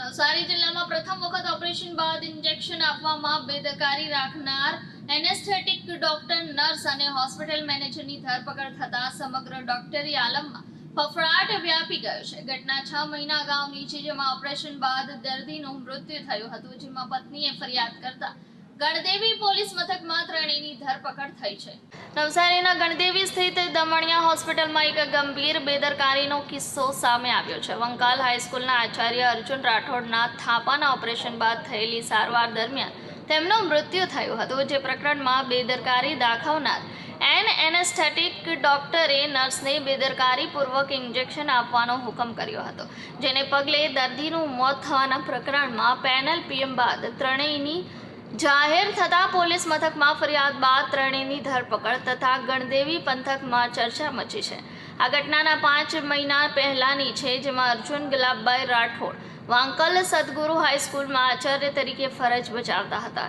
નવસારી જિલ્લામાં પ્રથમ વખત ઓપરેશન બાદ ઇન્જેક્શન આપવામાં બેદકારી રાખનાર એનેસ્થેટિક ડોક્ટર, નર્સ અને હોસ્પિટલ મેનેજરની ધરપકડ થતા સમગ્ર ડોક્ટરી આલમમાં ફફડાટ વ્યાપી ગયો છે. ઘટના છ મહિના અગાઉની છે, જેમાં ઓપરેશન બાદ દર્દીનું મૃત્યુ થયું હતું, જેમાં પત્નીએ ફરિયાદ કરતા ગણદેવી પોલીસ મથકમાં ત્રણેયની ધરપકડ થઈ છે. નવસારીના ગણદેવી સ્થિત દમણિયા હોસ્પિટલમાં એક ગંભીર બેદરકારીનો કિસ્સો સામે આવ્યો છે. વંકાલ હાઈસ્કૂલના આચાર્ય અર્જુન રાઠોડના થાપાના ઓપરેશન બાદ થયેલી સારવાર દરમિયાન તેમનું મૃત્યુ થયું હતું, જે પ્રકરણમાં બેદરકારી દાખવનાર એન એનેસ્થેટિક ડોક્ટરે નર્સને બેદરકારીપૂર્વક ઇન્જેક્શન આપવાનો હુકમ કર્યો હતો, જેને પગલે દર્દીનું મોત થવાના પ્રકરણમાં પેનલ પીએમ બાદ ત્રણેયની જાહેર થતા પોલીસ મથકમાં ફરિયાદ બાદ ત્રણેયની ધરપકડ તથા ગણદેવી પંથકમાં ચર્ચા મચી છે. આ ઘટનાના પાંચ મહિના પહેલાની છે, જેમાં અર્જુન ગુલાબભાઈ રાઠોડ, વાંકલ સદગુરુ હાઈસ્કૂલમાં આચાર્ય તરીકે ફરજ બજાવતા હતા.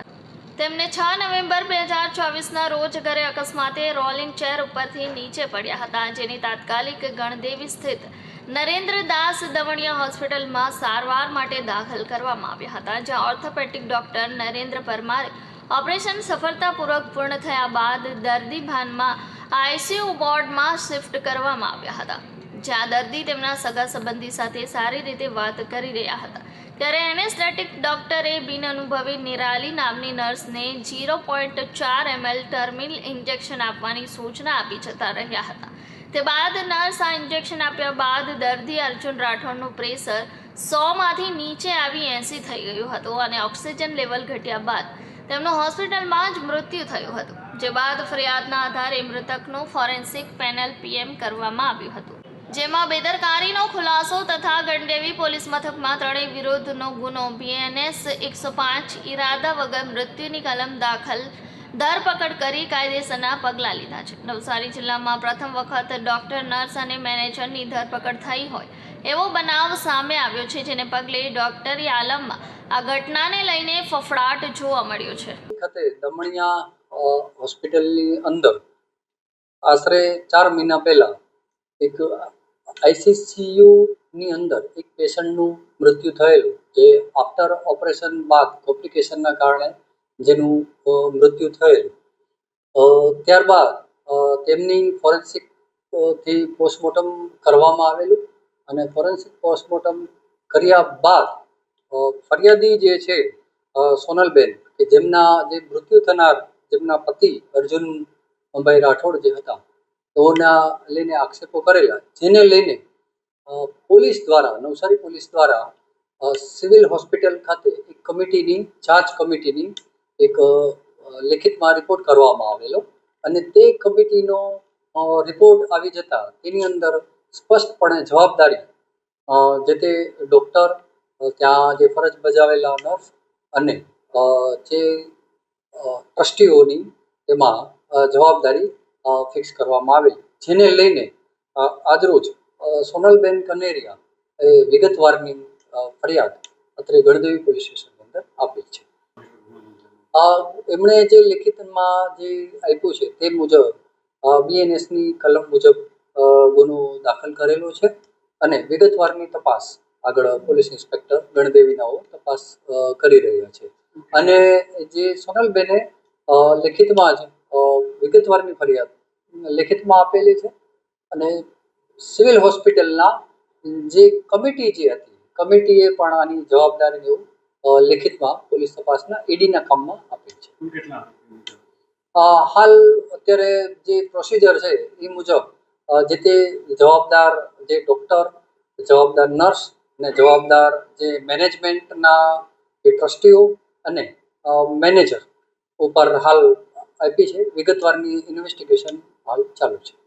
તેમને છ નવેમ્બર બે હજાર ચોવીસના રોજ ઘરે અકસ્માતે રોલિંગ ચેર ઉપરથી નીચે પડ્યા હતા, જેની તાત્કાલિક ગણદેવી સ્થિત નરેન્દ્રદાસ દવણિયા હોસ્પિટલમાં સારવાર માટે દાખલ કરવામાં આવ્યા હતા, જ્યાં ઓર્થોપેડિક ડોક્ટર નરેન્દ્ર પરમારે ઓપરેશન સફળતાપૂર્વક પૂર્ણ થયા બાદ દર્દી ભાનમાં આઈસીયુ વોર્ડમાં શિફ્ટ કરવામાં આવ્યા હતા. જ્યાં દર્દી તેમના સગા સંબંધી સાથે સારી રીતે વાત કરી રહ્યા હતા. ત્યારે એનેસ્થેટિક ડોક્ટરે બિન અનુભવી નિરાલી નામની નર્સને ઝીરો પોઈન્ટ ચાર એમએલ ટર્મિલ ઇન્જેક્શન આપવાની સૂચના આપી જતા રહ્યા હતા. તે બાદ નર્સ આ ઇન્જેક્શન આપ્યા બાદ દર્દી અર્જુન રાઠોડનું પ્રેશર સોમાંથી નીચે આવી એંસી થઈ ગયું હતું અને ઓક્સિજન લેવલ ઘટ્યા બાદ તેમનું હોસ્પિટલમાં જ મૃત્યુ થયું હતું, જે બાદ ફરિયાદના આધારે મૃતકનું ફોરેન્સિક પેનલ પીએમ કરવામાં આવ્યું હતું. જેમાં બેદરકારીનો ખુલાસો તથા ગણદેવી પોલીસ મથકમાં ત્રણેય વિરુદ્ધનો ગુનો બીએનએસ એકસો પાંચ ઈરાદા વગર મૃત્યુની કલમ દાખલ ધરપકડ કરી કાયદેસરના પગલાં લીધા છે. નવસારી જિલ્લામાં પ્રથમ વખત ડોક્ટર, નર્સ અને મેનેજરની ધરપકડ થઈ હોય એવો બનાવ સામે આવ્યો છે, જેને પગલે ડોક્ટરી આલમમાં આ ઘટનાને લઈને ફફડાટ જોવા મળ્યો છે. હોસ્પિટલની અંદર આશરે ચાર મહિના પહેલા એક આઈસીસીયુની અંદર એક પેશન્ટનું મૃત્યુ થયેલું, જે આફ્ટર ઓપરેશન બાદ કોમ્પ્લિકેશનના કારણે જેનું મૃત્યુ થયેલું. ત્યારબાદ તેમની ફોરેન્સિકથી પોસ્ટમોર્ટમ કરવામાં આવેલું અને ફોરેન્સિક પોસ્ટમોર્ટમ કર્યા બાદ ફરિયાદી જે છે સોનલબેન, કે જેમના જે મૃત્યુ થનાર જેમના પતિ અર્જુનભાઈ રાઠોડ જે હતા તેઓના લઈને આક્ષેપો કરેલા. જેને લઈને પોલીસ દ્વારા, નવસારી પોલીસ દ્વારા સિવિલ હોસ્પિટલ ખાતે એક કમિટીની, જાંચ કમિટીની એક લેખિતમાં રિપોર્ટ કરવામાં આવેલો અને તે કમિટીનો રિપોર્ટ આવી જતા તેની અંદર સ્પષ્ટપણે જવાબદારી જે તે ડૉક્ટર ત્યાં જે ફરજ બજાવેલા નર્સ અને જે ટ્રસ્ટીઓની તેમાં જવાબદારી ફિક્સ કરવામાં આવેલી. જેને લઈને આજરોજ સોનલબેન કનેરિયા એ વિગતવારની ફરિયાદ અત્રે ગણદેવી પોલીસ સ્ટેશન અંદર આપી છે. એમણે જે લેખિતમાં જે આપ્યું છે તે મુજબ બીએનએસની કલમ મુજબ ગુનો દાખલ કરેલો છે અને વિગતવારની તપાસ આગળ પોલીસ ઇન્સ્પેક્ટર ગણદેવીનાઓ તપાસ કરી રહ્યા છે. અને જે સોનલબેને લેખિતમાં જ વિગતવારની ફરિયાદ. લેખિતમાં આપેલી છે અને સિવિલ હોસ્પિટલના જે કમિટી જે હતી કમિટીએ પણ આની જવાબદારી એવું લેખિતમાં પોલીસ તપાસના ઈડીના કામમાં આપેલ છે. હાલ અત્યારે જે પ્રોસિજર છે એ મુજબ જે તે જવાબદાર જે ડૉક્ટર જવાબદાર નર્સ અને જવાબદાર જે મેનેજમેન્ટના જે ટ્રસ્ટીઓ અને મેનેજર ઉપર હાલ આપી છે વિગતવારની ઇન્વેસ્ટિગેશન હાલ ચાલુ છે.